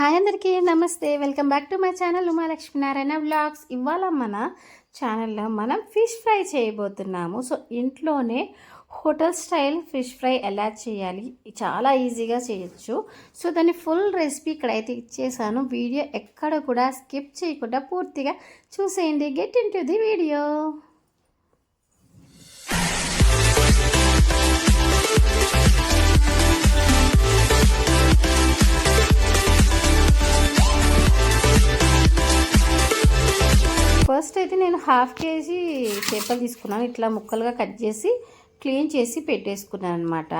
Hi అందరికీ నమస్తే. Welcome back to my channel Umalakshminarayana vlogs. ఇవాళ మన ఛానల్లో మనం ఫిష్ ఫ్రై చేయబోతున్నాము. సో ఇంట్లోనే హోటల్ స్టైల్ ఫిష్ ఫ్రై ఎలా చేయాలి చాలా ఈజీగా చేయొచ్చు. సో దాని ఫుల్ రెసిపీ ఇక్కడైతే ఇచ్చేసాను. వీడియో ఎక్కడ కూడా స్కిప్ చేయకుండా పూర్తిగా చూసేయండి. Get in the video. Half KG చేపలు తీసుకున్నాను. ఇట్లా ముక్కలుగా కట్ చేసి క్లీన్ చేసి పెట్టేసుకున్నాను అనమాట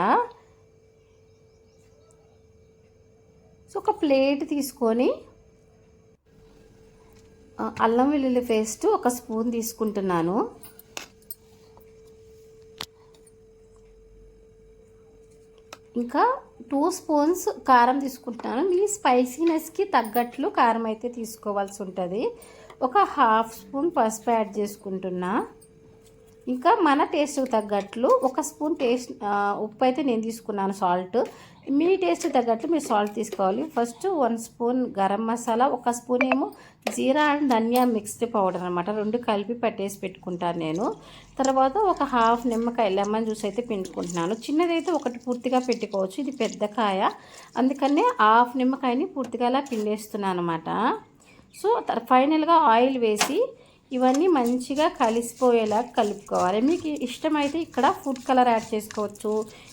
సో ఒక ప్లేట్ తీసుకొని అల్లం వెల్లుల్లి పేస్ట్ ఒక స్పూన్ తీసుకుంటున్నాను. ఇంకా టూ స్పూన్స్ కారం తీసుకుంటున్నాను. మీ స్పైసీనెస్కి తగ్గట్లు కారం అయితే తీసుకోవాల్సి ఉంటుంది. ఒక హాఫ్ స్పూన్ పసుపు యాడ్ చేసుకుంటున్నా. ఇంకా మన టేస్ట్కి తగ్గట్లు ఒక స్పూన్ టేస్ట్ ఉప్పు అయితే నేను తీసుకున్నాను సాల్ట్ మీ టేస్ట్ తగ్గట్లు మీరు సాల్ట్ తీసుకోవాలి. First one spoon garam masala ఒక స్పూన్ ఏమో jeera and dhaniya mixed powder అనమాట రెండు కలిపి పట్టేసి పెట్టుకుంటాను నేను. తర్వాత ఒక హాఫ్ నిమ్మకాయ లెమన్ జ్యూస్ అయితే పిండుకుంటున్నాను. చిన్నదైతే ఒకటి పూర్తిగా పెట్టుకోవచ్చు. ఇది పెద్ద కాయ. అందుకనే హాఫ్ నిమ్మకాయని పూర్తిగా అలా పిండేస్తున్నాను అనమాట సో ఫైనల్గా ఆయిల్ వేసి ఇవన్నీ మంచిగా కలిసిపోయేలా కలుపుకోవాలి. మీకు ఇష్టమైతే ఇక్కడ ఫుడ్ కలర్ యాడ్ చేసుకోవచ్చు.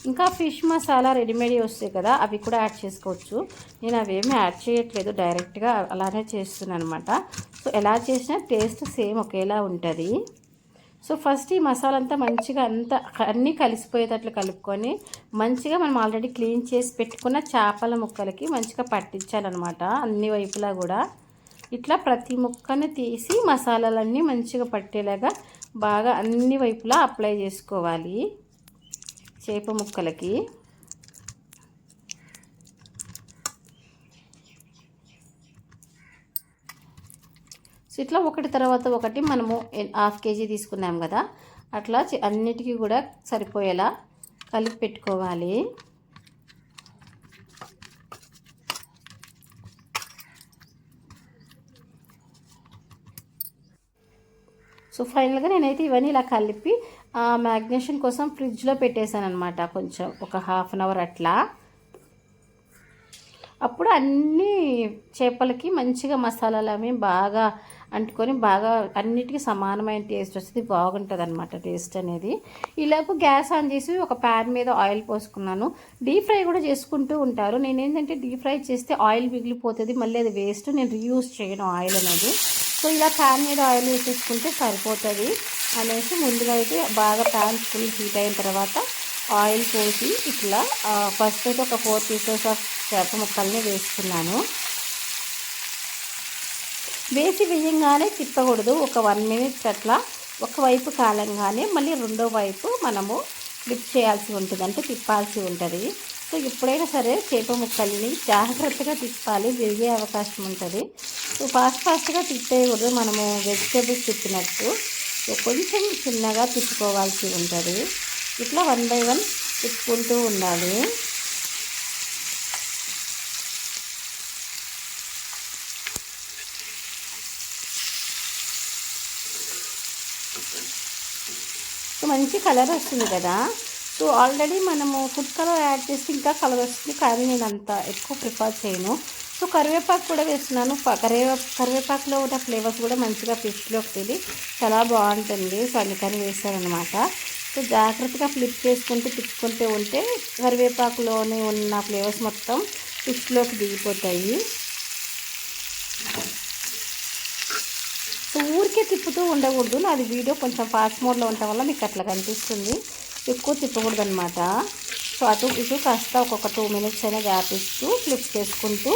ఇంకా ఫిష్ మసాలా రెడీమేడ్ వస్తాయి కదా అవి కూడా యాడ్ చేసుకోవచ్చు. నేను అవేమి యాడ్ చేయట్లేదు డైరెక్ట్గా అలానే చేస్తున్నాను అనమాట సో ఎలా చేసినా టేస్ట్ సేమ్ ఒకేలా ఉంటుంది. సో ఫస్ట్ ఈ మసాలా అంతా మంచిగా అంతా అన్నీ కలిసిపోయేటట్లు కలుపుకొని మంచిగా మనం ఆల్రెడీ క్లీన్ చేసి పెట్టుకున్న చేపల ముక్కలకి మంచిగా పట్టించాలన్నమాట అన్ని వైపులా కూడా. ఇట్లా ప్రతి ముక్కను తీసి మసాలాలన్నీ మంచిగా పట్టేలాగా బాగా అన్ని వైపులా అప్లై చేసుకోవాలి చేప ముక్కలకి. సో ఇట్లా ఒకటి తర్వాత ఒకటి మనము హాఫ్ కేజీ తీసుకున్నాం కదా అట్లా అన్నిటికీ కూడా సరిపోయేలా కలిపి పెట్టుకోవాలి. సో ఫైనల్గా నేనైతే ఇవన్నీ ఇలా కలిపి మ్యాగ్నేషన్ కోసం ఫ్రిడ్జ్లో పెట్టేశాను అనమాట కొంచెం ఒక హాఫ్ అన్ అవర్ అట్లా. అప్పుడు అన్ని చేపలకి మంచిగా మసాలాలు అవి బాగా అంటుకొని బాగా అన్నిటికీ సమానమైన టేస్ట్ వస్తుంది బాగుంటుంది అనమాట టేస్ట్ అనేది. ఈలోపు గ్యాస్ ఆన్ చేసి ఒక ప్యాన్ మీద ఆయిల్ పోసుకున్నాను. డీప్ ఫ్రై కూడా చేసుకుంటూ ఉంటారు. నేను ఏంటంటే డీప్ ఫ్రై చేస్తే ఆయిల్ మిగిలిపోతుంది మళ్ళీ అది వేస్ట్ నేను రీయూజ్ చేయను ఆయిల్ అనేది. సో ఇలా ప్యాన్ మీద ఆయిల్ వేసేసుకుంటే సరిపోతుంది అనేసి ముందుగా అయితే బాగా ప్యాన్ ఫుల్ హీట్ అయిన తర్వాత ఆయిల్ పోసి ఇట్లా ఫస్ట్ అయితే ఒక ఫోర్ పీసెస్ ఆఫ్ చేప ముక్కల్ని వేసుకున్నాను వేసి వేయంగానే తిప్పకూడదు. ఒక వన్ మినిట్ అట్లా ఒకవైపు కాలంగానే మళ్ళీ రెండో వైపు మనము ఫ్లిప్ చేయాల్సి ఉంటుంది. అంటే తిప్పాల్సి ఉంటుంది. సో ఎప్పుడైనా సరే చేప ముక్కల్ని జాగ్రత్తగా తిప్పాలి. విరిగే అవకాశం ఉంటుంది. సో ఫాస్ట్ ఫాస్ట్గా తిప్పేయకూడదు మనము వెజిటేబుల్స్ తిప్పినట్టు. కొంచెం చిన్నగా తిప్పుకోవాల్సి ఉంటుంది. ఇట్లా వన్ బై వన్ తిప్పుకుంటూ ఉండాలి. మంచి కలర్ వస్తుంది కదా. సో ఆల్రెడీ మనము ఫుడ్ కలర్ యాడ్ చేస్తే ఇంకా కలర్ వస్తుంది. కానీ నేను అంత ఎక్కువ ప్రిఫర్ చేయను. సో కరివేపాకు కూడా వేస్తున్నాను. ప- కరివే కరివేపాకులో ఉన్న ఫ్లేవర్స్ కూడా మంచిగా ఫిష్లోకి తెలియ చాలా బాగుంటుంది. సో అందుకని వేసాను సో జాగ్రత్తగా ఫ్లిప్ చేసుకుంటూ తిప్పుకుంటూ ఉంటే కరివేపాకులోనే ఉన్న ఫ్లేవర్స్ మొత్తం ఫిష్లోకి దిగిపోతాయి. సో ఊరికే తిప్పుతూ ఉండకూడదు. నాది వీడియో కొంచెం ఫాస్ట్ మోడ్లో ఉండటం వల్ల మీకు అట్లా కనిపిస్తుంది. ఎక్కువ తిప్పకూడదు అనమాట సో అటు ఇటు కాస్త ఒక్కొక్క టూ మినిట్స్ అయినా గ్యాప్ ఇస్తూ ఫ్లిప్ చేసుకుంటూ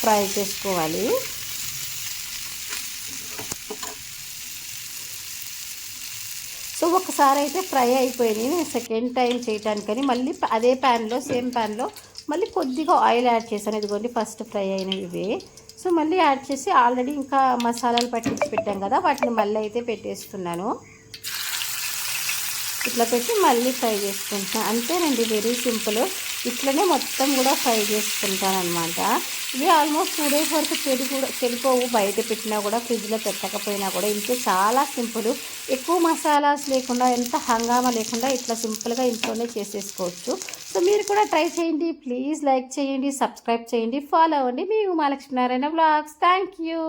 ఫ్రై చేసుకోవాలి. సో ఒకసారి అయితే ఫ్రై అయిపోయింది. నేను సెకండ్ టైం చేయటానికని మళ్ళీ అదే ప్యాన్లో సేమ్ ప్యాన్లో మళ్ళీ కొద్దిగా ఆయిల్ యాడ్ చేశాను. ఇదిగోండి ఫస్ట్ ఫ్రై అయినవి ఇవే. సో మళ్ళీ యాడ్ చేసి ఆల్రెడీ ఇంకా మసాలాలు పట్టించి పెట్టాం కదా వాటిని మళ్ళీ అయితే పెట్టేస్తున్నాను. ఇట్లా పెట్టి మళ్ళీ ఫ్రై చేసుకుంటున్నాను అంతేనండి వెరీ సింపుల్. ఇట్లనే మొత్తం కూడా ఫ్రై చేసుకుంటాను అనమాట ఇవి ఆల్మోస్ట్ టూ డేస్ వరకు చెడి కూడా చెడిపోవు. బయట పెట్టినా కూడా ఫ్రిడ్జ్లో పెట్టకపోయినా కూడా. ఇంట్లో చాలా సింపుల్. ఎక్కువ మసాలాస్ లేకుండా ఎంత హంగామా లేకుండా ఇట్లా సింపుల్గా ఇంట్లోనే చేసేసుకోవచ్చు. సో మీరు కూడా ట్రై చేయండి. ప్లీజ్ లైక్ చేయండి సబ్స్క్రైబ్ చేయండి. ఫాలో అవ్వండి. మీ ఉమాలక్ష్మీనారాయణ బ్లాగ్స్. Thank you.